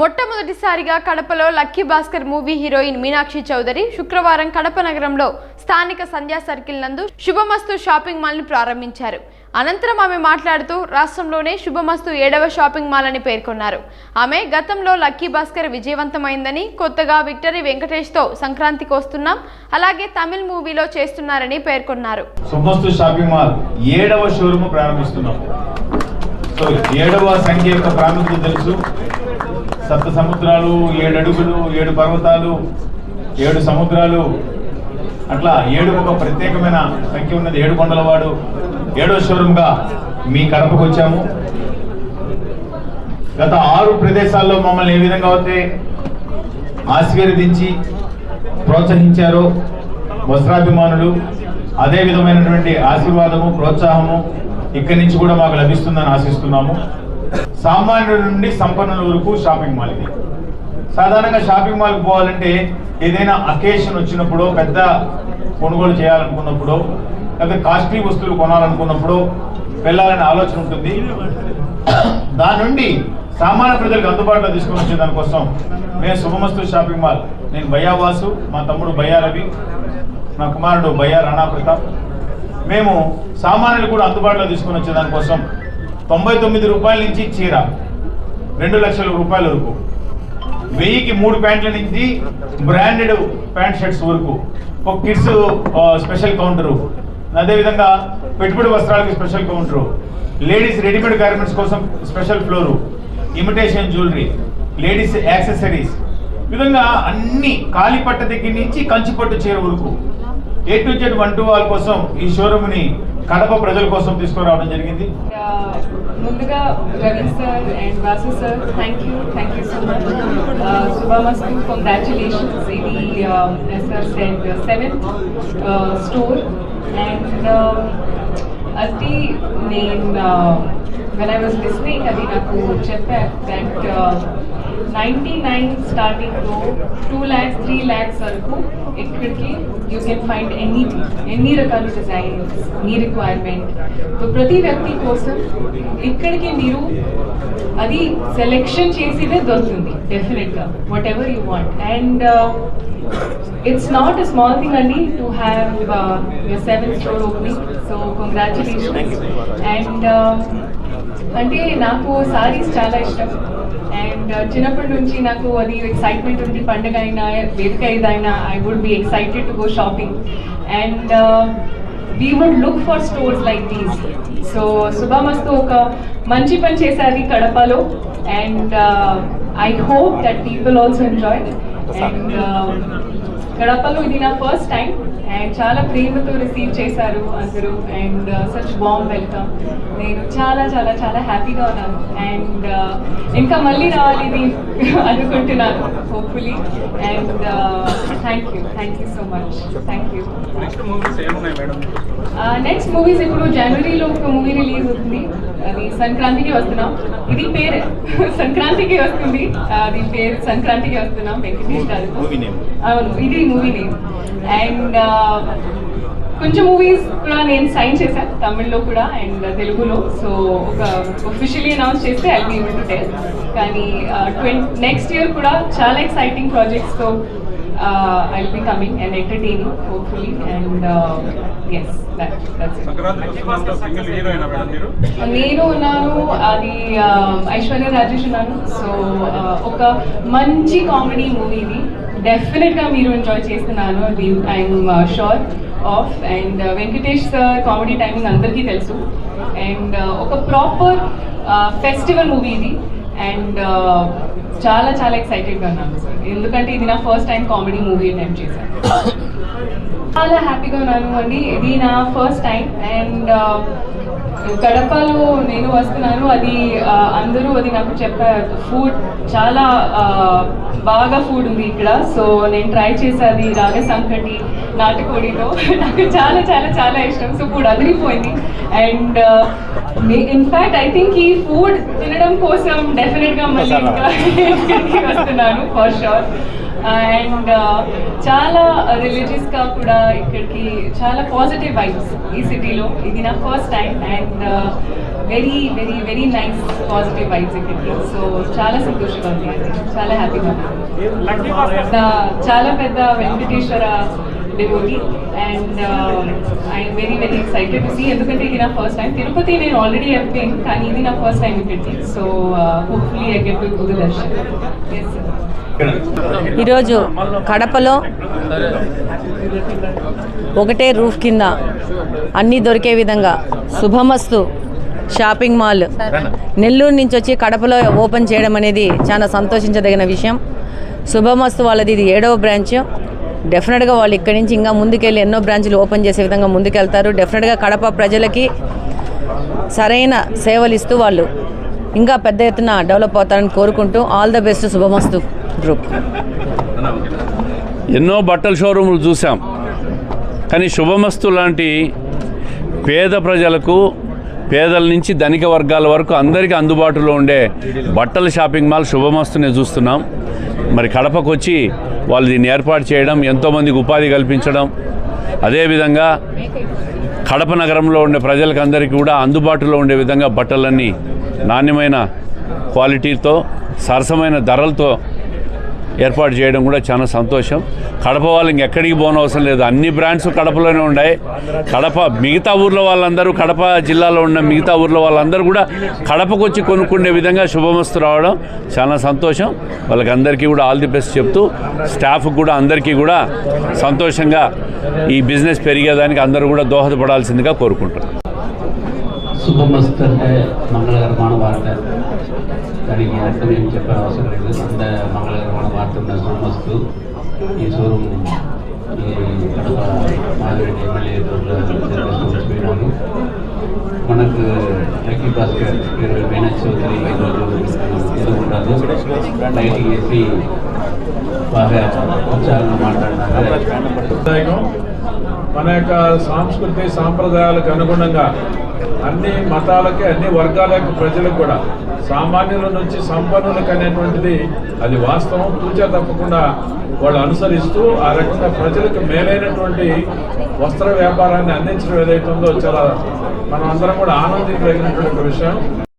మొట్టమొదటిసారిగా కడపలో lucky Bhaskar movie heroine Meenakshi Chaudhary శుక్రవారం కడప నగరంలో స్థానిక సంధ్యా సర్కిల్ నందు శుభమస్తు షాపింగ్ మాల్ను ప్రారంభించారు. అనంతరం ఆమె మాట్లాడుతూ రాష్ట్రంలోనే శుభమస్తు ఏడవ షాపింగ్ మాల్ అని పేర్కొన్నారు. ఆమె గతంలో లక్కీ భాస్కర్ విజయవంతమైందని కొత్తగా విక్టరీ వెంకటేష్తో సంక్రాంతికి వస్తున్నాం అలాగే తమిళ్ మూవీలో చేస్తున్నారని పేర్కొన్నారు. శుభమస్తు షాపింగ్ మాల్ ఏడవ షోరూమ్ ప్రారంభిస్తున్నాం. సో ఏడవ సంఖ్య యొక్క ప్రాముఖ్యత తెలుసు. సప్త సముద్రాలు ఏడు అడుగులు ఏడు పర్వతాలు ఏడు సముద్రాలు. అట్లా ఏడు ఒక ప్రత్యేకమైన సంఖ్య ఉన్నది. ఏడు కొండలవాడు. ఏడో షోరూమ్గా మీ కడపకు వచ్చాము. గత ఆరు ప్రదేశాల్లో మమ్మల్ని ఏ విధంగా అయితే ఆశీర్వదించి ప్రోత్సహించారో వస్త్రాభిమానులు అదే విధమైనటువంటి ఆశీర్వాదము ప్రోత్సాహము ఇక్కడి నుంచి కూడా మాకు లభిస్తుందని ఆశిస్తున్నాము. సామాన్యుల నుండి సంపన్నుల వరకు షాపింగ్ మాల్ ఇది. సాధారణంగా షాపింగ్ మాల్కి పోవాలంటే ఏదైనా అకేషన్ వచ్చినప్పుడు పెద్ద కొనుగోలు చేయాలనుకున్నప్పుడు లేకపోతే కాస్ట్లీ వస్తువులు కొనాలనుకున్నప్పుడు వెళ్ళాలనే ఆలోచన ఉంటుంది. దాని నుండి సామాన్య ప్రజలకు అందుబాటులో తీసుకొని వచ్చే దానికోసం మేము శుభమస్తు షాపింగ్ మాల్. నేను భయ్యావాసు మా తమ్ముడు భయ్యా రవి నా కుమారుడు భయ్యా రాణా ప్రతాప్. మేము సామాన్యులు కూడా అందుబాటులో తీసుకొని వచ్చే దానికోసం తొంభై తొమ్మిది రూపాయల నుంచి చీర. రెండు లక్షల రూపాయల వరకు. వెయ్యికి మూడు ప్యాంట్ల నుంచి బ్రాండెడ్ ప్యాంట్ షర్ట్స్ వరకు. ఒక కిడ్స్ స్పెషల్ కౌంటరు. అదేవిధంగా పెట్టుబడి వస్త్రాలకి special counter. Ladies readymade garments కోసం special floor. Imitation jewellery. Ladies accessories. విధంగా అన్ని కాలిపట్ట దగ్గర నుంచి కంచిపట్టు చీర వరకు. A to Z one two వాళ్ళ కోసం ఈ షోరూమ్ని కడప ప్రజల కోసం తీసుకురావడం జరిగింది. ముందుగా Ravi sir and Vasu sir thank you thank you so much Shubhamastu congratulations ఇది yes sir said seventh store and అది నేను వెన్ ఐ వాజ్ లిస్నింగ్ అది నాకు చెప్పారు దట్ నైంటీ నైన్ స్టార్టింగ్లో టూ ల్యాక్స్ త్రీ ల్యాక్స్ వరకు ఇక్కడికి యూ కెన్ ఫైండ్ ఎనీ ఎన్ని రకాల డిజైన్స్ మీ రిక్వైర్మెంట్ సో ప్రతి వ్యక్తి కోసం ఇక్కడికి మీరు అది సెలెక్షన్ చేసిదే దొరుకుతుంది డెఫినెట్గా whatever you want and it's not a small thing అండి to have seven store opening so congratulations and అంటే నాకు సారీస్ చాలా ఇష్టం. అండ్ uh, చిన్నప్పటి నుంచి నాకు అది ఎక్సైట్మెంట్ ఉంది పండుగ అయినా వేదిక అయినా I would be excited to go shopping and we would look for stores like these so Shubhamastu ఒక మంచి పని చేశారు కడపలో. And I hope that people also enjoy and కడపలో ఇది నా ఫస్ట్ టైం అండ్ చాలా ప్రేమతో రిసీవ్ చేశారు అందరూ అండ్ సచ్ బాంబ్ వెల్కమ్ నేను చాలా చాలా చాలా హ్యాపీగా ఉన్నాను. అండ్ ఇంకా మళ్ళీ రావాలి ఇది అనుకుంటున్నాను hopefully and thank you thank you so much thank you next movies ఏమున్నాయి మేడం నెక్స్ట్ మూవీస్ ఇప్పుడు జనవరిలో ఒక మూవీ రిలీజ్ అవుతుంది అది సంక్రాంతికి వస్తున్నాం. ఇది పేరు. సంక్రాంతికి వస్తుంది. అది పేరు సంక్రాంతికి వస్తున్నాం. వెంకటేష్ అవును ఇది మూవీ నేమ్ అండ్ కొంచెం మూవీస్ కూడా నేను సైన్ చేశాను తమిళ్ళో కూడా అండ్ తెలుగులో. సో ఒక ఒఫిషియలీ అనౌన్స్ చేస్తే I be able to tell కానీ ట్వంటీ నెక్స్ట్ ఇయర్ కూడా చాలా exciting ప్రాజెక్ట్స్తో I be coming and entertaining hopefully and yes that that's it Sankranti వస్తున్నంత single హీరోయినా మేడం మీరు? నేను ఉన్నాను అది ఆ, ఐశ్వర్య రాజేష్ ఉన్నాను. సో ఆ, ఒక మంచి కామెడీ మూవీని డెఫినెట్గా మీరు ఎంజాయ్ చేస్తున్నాను. అది I'm sure of and Venkatesh sir comedy timing అందరికీ తెలుసు. అండ్ ఒక ప్రాపర్ ఫెస్టివల్ మూవీ ఇది. అండ్ చాలా చాలా ఎక్సైటెడ్గా ఉన్నాను. సార్ ఎందుకంటే ఇది నా first time comedy movie attempt చేశాను చాలా హ్యాపీగా ఉన్నాను అండి. ఇది నా ఫస్ట్ టైం అండ్ కడపలో నేను వస్తున్నాను. అది uh, అందరూ అది నాకు చెప్పారు ఫుడ్ చాలా uh, బాగా ఫుడ్ ఉంది ఇక్కడ. సో నేను ట్రై చేసేది రాగ సంకటి నాటుకోడితో. నాకు చాలా చాలా చాలా ఇష్టం. సో ఫుడ్ అదిరిపోయింది and in fact I think ఈ ఫుడ్ తినడం కోసం డెఫినెట్గా మళ్ళీ ఇంకా ఇక్కడికి వస్తున్నాను ఫర్ షూర్ అండ్ చాలా రిలీజియస్గా కూడా ఇక్కడికి చాలా పాజిటివ్ వైబ్స్ ఈ సిటీలో ఇది నా first time and very very very nice positive vibes ఇక్కడ సో చాలా సంతోషంగా ఉంది. చాలా హ్యాపీగా ఉంది. చాలా పెద్ద Venkateswara devotee devotee and I'm very very excited to see. ఎందుకంటే ఇది నా ఫస్ట్ టైం తిరుపతి నేను ఆల్రెడీ అయిపోయాను కానీ ఇది నా ఫస్ట్ టైం ఇక్కడికి so hopefully I get to to darshan ఈరోజు కడపలో ఒకటే రూఫ్ కింద అన్నీ దొరికే విధంగా శుభమస్తు షాపింగ్ మాల్ నెల్లూరు నుంచి వచ్చి కడపలో ఓపెన్ చేయడం అనేది చాలా సంతోషించదగిన విషయం. శుభమస్తు వాళ్ళది ఇది ఏడవ బ్రాంచ్ డెఫినెట్గా వాళ్ళు ఇక్కడి నుంచి ఇంకా ముందుకెళ్ళి ఎన్నో బ్రాంచ్లు ఓపెన్ చేసే విధంగా ముందుకెళ్తారు. డెఫినెట్గా కడప ప్రజలకి సరైన సేవలు ఇస్తూ వాళ్ళు ఇంకా పెద్ద ఎత్తున డెవలప్ అవుతారని కోరుకుంటూ all the best Shubhamastu group ఎన్నో బట్టల షోరూములు చూసాం. కానీ శుభమస్తు లాంటి పేద ప్రజలకు పేదల నుంచి ధనిక వర్గాల వరకు అందరికీ అందుబాటులో ఉండే బట్టల షాపింగ్ మాల్ శుభమస్తునే చూస్తున్నాం. మరి కడపకు వచ్చి వాళ్ళు దీన్ని ఏర్పాటు చేయడం ఎంతోమందికి ఉపాధి కల్పించడం. అదేవిధంగా కడప నగరంలో ఉండే ప్రజలకు అందరికీ కూడా అందుబాటులో ఉండే విధంగా బట్టలన్నీ నాణ్యమైన క్వాలిటీతో సరసమైన ధరలతో ఏర్పాటు చేయడం కూడా చాలా సంతోషం. కడప వాళ్ళు ఇంకెక్కడికి పోనవసరం లేదు. అన్ని బ్రాండ్స్ కడపలోనే ఉన్నాయి. కడప మిగతా ఊర్లో వాళ్ళందరూ కడప జిల్లాలో ఉన్న మిగతా ఊర్లో వాళ్ళందరూ కూడా కడపకు వచ్చి కొనుక్కునే విధంగా శుభమస్తు రావడం చాలా సంతోషం. వాళ్ళకి అందరికీ కూడా ఆల్ ది బెస్ట్ చెప్తూ స్టాఫ్ కూడా అందరికీ కూడా సంతోషంగా ఈ బిజినెస్ పెరిగేదానికి అందరూ కూడా దోహదపడాల్సిందిగా కోరుకుంటున్నాను శుభమస్తు అంటే మంగళకరమైన వార్త. దానికి అర్థం ఏం చెప్పాల్సిన అవసరం లేదు అంత మంగళకరమైన వార్త ఉన్న శుభమస్తు ఈ షోరూమ్ ఈ కడప మాదిరెడ్డి ఎమ్మెల్యే వచ్చిపోయినాను మనకు వినాయక చవితి ఎదుర్కొంటారు లైటింగ్ వేసి బాగా ఉత్సాహంగా మాట్లాడినారు మన యొక్క సాంస్కృతి సాంప్రదాయాలకు అనుగుణంగా అన్ని మతాలకి అన్ని వర్గాలకి ప్రజలకు కూడా సామాన్యుల నుంచి సంపన్నులకు అనేటువంటిది అది వాస్తవం. తూచా తప్పకుండా వాళ్ళు అనుసరిస్తూ ఆ రకంగా ప్రజలకు మేలైనటువంటి వస్త్ర వ్యాపారాన్ని అందించడం ఏదైతే ఉందో చాలా మనం అందరం కూడా ఆనందించదగినటువంటి విషయం.